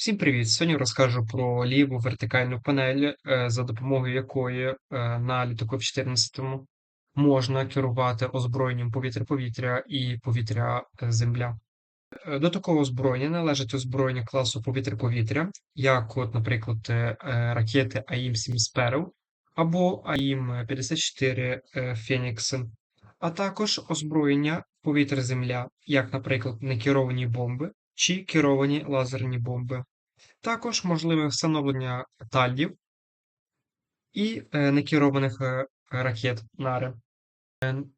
Всім привіт! Сьогодні розкажу про ліву вертикальну панель, е, за допомогою якої е, на літаку F-14 можна керувати озброєнням повітря-повітря і повітря-земля. Е, До такого озброєння належить озброєння класу повітря-повітря, як, от, наприклад, ракети АІМ-7 Sparrow або АІМ-54 Фенікс, а також озброєння повітря-земля, як, наприклад, некеровані бомби чи керовані лазерні бомби. Також можливе встановлення талів і е, некерованих е, ракет нари.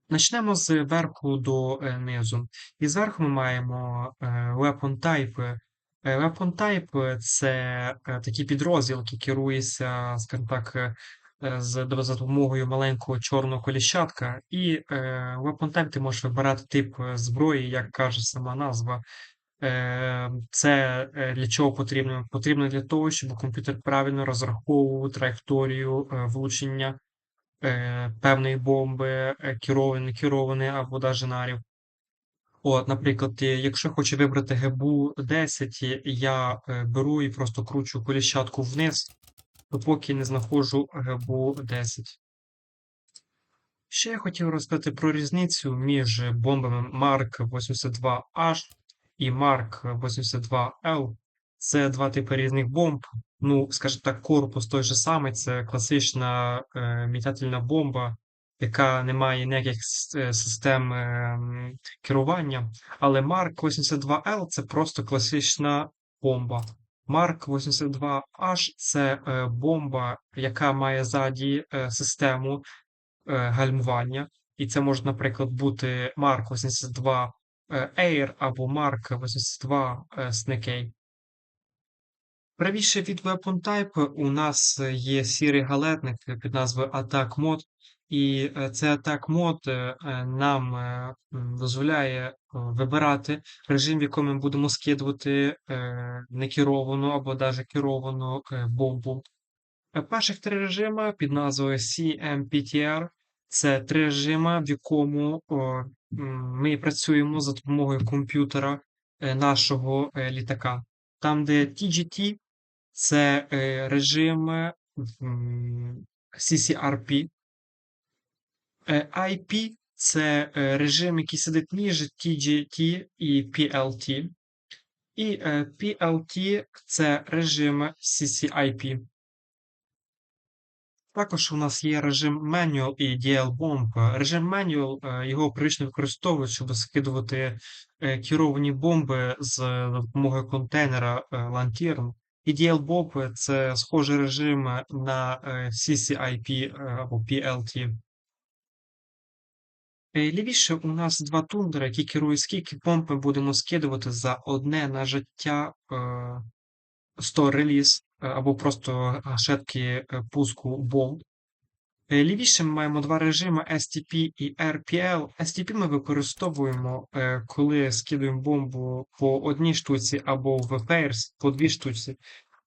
Начнемо з верху до е, низу. І зверху ми маємо Weapon Type. Weapon Type це такий підрозділ, який керується, скажімо так, за допомогою маленького чорного коліщатка. І Weapon Type ти можеш вибирати тип зброї, як каже сама назва. Ем, це е, для чого потрібно? Потрібно для того, щоб комп'ютер правильно розраховував траєкторію е, влучення е, певної бомби, керованої, керованої або навіть нарів. От, наприклад, якщо хочу вибрати ГБУ 10, я беру і просто кручу коліщатку вниз, допоки не знаходжу ГБУ 10. Ще я хотів розказати про різницю між бомбами Mark 82H і Марк 82L. Це два типи різних бомб. Ну, скажімо так, корпус той же самий, це класична е, мітательна бомба, яка не має ніяких е, систем е, керування. Але Марк 82L це просто класична бомба. Марк 82H це е, бомба, яка має ззаді е, систему е, гальмування. І це може, наприклад, бути Марк 82 Е, Air або Mark 82 е, Snake. Правіше від Weapon Type у нас є сірий галетник під назвою Attack Mode, і е, цей Attack Mode нам дозволяє вибирати режим, в якому ми будемо скидувати некеровану або навіть керовану бомбу. Перших три режими під назвою CMPTR це три режими, в якому ми працюємо за допомогою комп'ютера е, нашого е, літака. Там, де TGT це е, режим CCRP, IP це режим, який сидить між TGT і PLT. І PLT це режим CCIP. Також у нас є режим Manual і DL Bomb. Режим Manual, е, його привично використовують, щоб скидувати е, керовані бомби з допомогою контейнера е, Lantern. І DL Bomb – це схожий режим на CCIP або PLT. Лівіше у нас два тундери, які керують, скільки бомб ми будемо скидувати за одне нажиття 100 реліз. Е, або просто гашетки е, пуску бомб. Е, лівіше ми маємо два режими STP і RPL. STP ми використовуємо, коли скидуємо бомбу по одній штуці або в Pairs по дві штуці.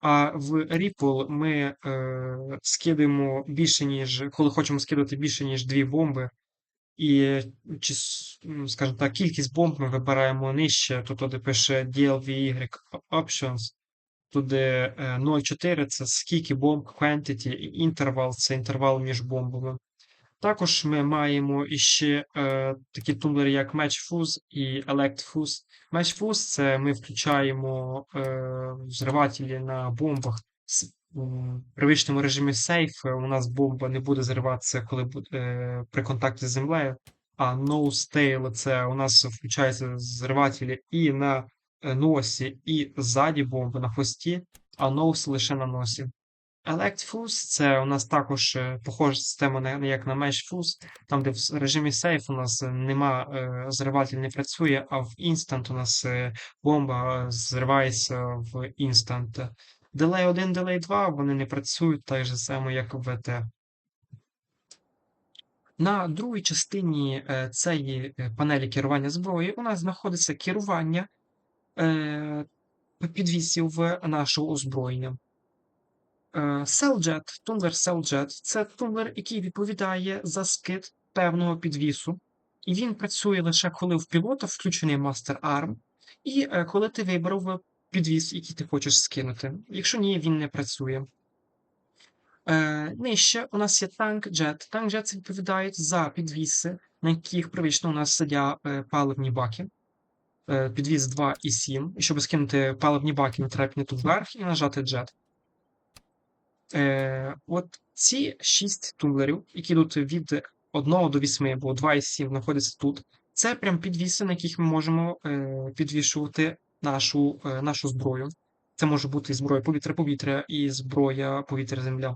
А в Ripple ми е, скидаємо більше, ніж коли хочемо скидати більше, ніж дві бомби. І, чи, скажімо так, кількість бомб ми вибираємо нижче, то туди пише DLVY Options. Туди 0,4 е, це скільки бомб, quantity, і інтервал це інтервал між бомбами. Також ми маємо іще е, такі тумблери, як Match Fuse і Elect Fuse. Match це ми включаємо е, взривателі на бомбах. В привичному режимі Safe у нас бомба не буде зриватися, коли е, при контакті з землею. А No Stale це у нас включаються зривателі і на носі і ззаді бомби на хвості, а ноус лише на носі. Elect Fuse це у нас також е, похожа система, як на Mesh Fuse, там, де в режимі Safe у нас нема е, зриватель не працює, а в Instant у нас бомба зривається в Instant. Delay 1, Delay 2 вони не працюють так же само, як в VT. На другій частині цієї панелі керування зброєю у нас знаходиться керування е, підвісів нашого озброєння. Е, Celljet, тумблер Celljet це тумблер, який відповідає за скид певного підвісу, і він працює лише коли в пілота включений Master Arm, і е, коли ти вибрав підвіз, який ти хочеш скинути. Якщо ні, він не працює. Е, нижче у нас є танк Jet. Танк Jet це відповідає за підвіси, на яких привично у нас сидять е, паливні баки. Е, підвіз 2 і 7. І щоб скинути паливні баки, треба підняти вверх і нажати Jet. Е, от ці 6 тумблерів, які йдуть від 1 до 8, бо 2 і 7 знаходяться тут. Це прям підвіси, на яких ми можемо е, підвішувати нашу, е, нашу зброю. Це може бути і зброя повітря-повітря, і зброя повітря-земля.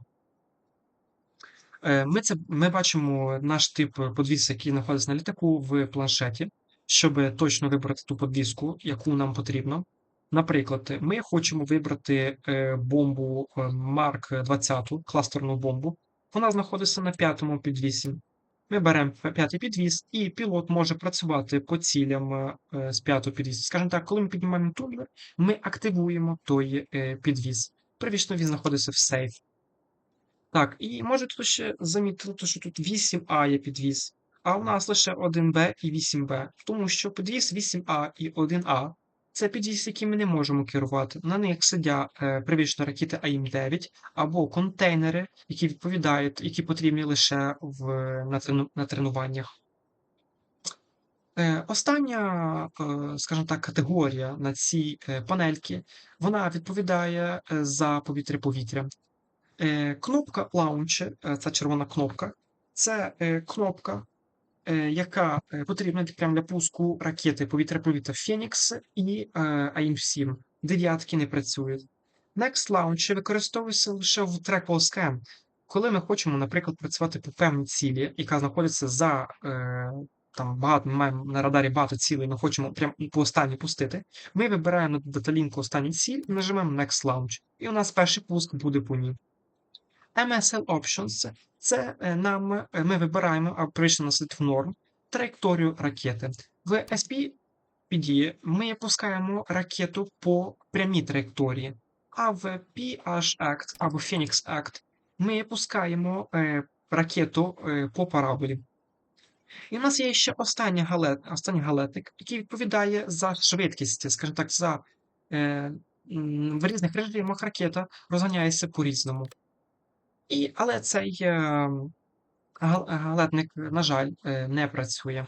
Е, Ми це ми бачимо наш тип подвіси, який знаходиться на літаку в планшеті, щоб точно вибрати ту подвіску, яку нам потрібно. Наприклад, ми хочемо вибрати е, бомбу е, Mark 20, кластерну бомбу. Вона знаходиться на п'ятому підвісі. Ми беремо п'ятий підвіс, і пілот може працювати по цілям е, з п'ятого підвісу. Скажімо так, коли ми піднімаємо тумблер, ми активуємо той підвіс. Привічно він знаходиться в сейф. Так, і може тут ще замітити, що тут 8А є підвіз, а у нас лише 1Б і 8Б, тому що підвіз 8А і 1А це підвіз, які ми не можемо керувати. На них сидять е, привічно ракети АІМ-9 або контейнери, які відповідають, які потрібні лише в, на, трену, на тренуваннях. Е, Остання, е, скажімо так, категорія на цій е, панельці, вона відповідає за повітря-повітря. Кнопка Launch, е, ця червона кнопка, це кнопка, яка е, потрібна прямо для пуску ракети повітря-повітря Phoenix і е, AIM-7. Дев'ятки не працюють. Next Launch використовується лише в Trackball Scan, коли ми хочемо, наприклад, працювати по певній цілі, яка знаходиться за е, там багато, ми маємо на радарі багато цілей, ми хочемо прямо по останній пустити. Ми вибираємо даталінку останню ціль і нажимаємо Next Launch. І у нас перший пуск буде по ній. MSL Options це е, нам е, ми вибираємо, в норм, траєкторію ракети. В SPPD ми пускаємо ракету по прямій траєкторії, а в PH Act або Phoenix Act ми пускаємо е, ракету по параболі. І в нас є ще остання галет, останній галетик, який відповідає за швидкість, скажімо так, за е, в різних режимах ракета розганяється по-різному. І, але цей е, гал- галетник, на жаль, е, не працює.